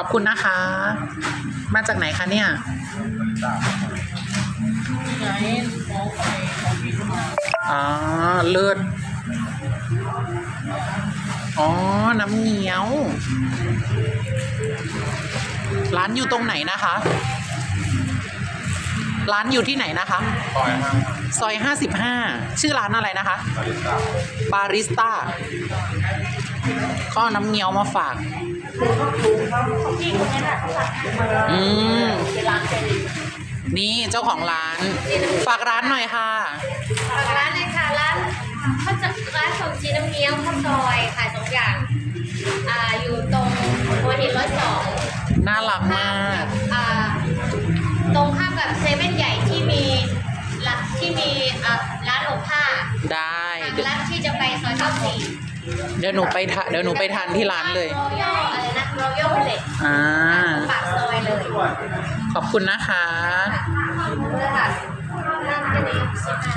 ขอบคุณนะคะ มาจากไหนคะเนี่ยไหนของไปของพี่สมาอ๋อ เลือด อ๋อ น้ำเงี้ยว ร้านอยู่ตรงไหนนะคะ ร้านอยู่ที่ไหนนะคะ ซอยห้าสิบห้า ชื่อร้านอะไรนะคะ บาริสต้าข้อน้ำเงี้ยวมาฝาก พี่คนนั้นอะอืมเป็นร้านเป็นนี่เจ้าของร้าน ฝากร้านหน่อยค่ะ ฝากร้านเลยค่ะร้านข้าวจะร้านขนมจีนน้ำเงี้ยวข้าวซอยขายสองอย่าง อ่าอยู่ตรงหัวหินร้อยสองน่ารักข้ามามก กับอ่าตรงข้ามกับเซเว่นใหญ่ที่มีร้านที่มีอ่าร้านอบผ้าได้ ทางเดี๋ยวร้านที่จะไปซอยเก้าสี่ เดี๋ยวหนูไปทะเดี๋ยวหนูไปทานที่ร้านเลยรอยัลอะไรนะร อยัลเลตอ่า ปากซอยเลยขอบคุณนะคะ ค่ะขอบคุณค่ะร้านจะดีสิบห้า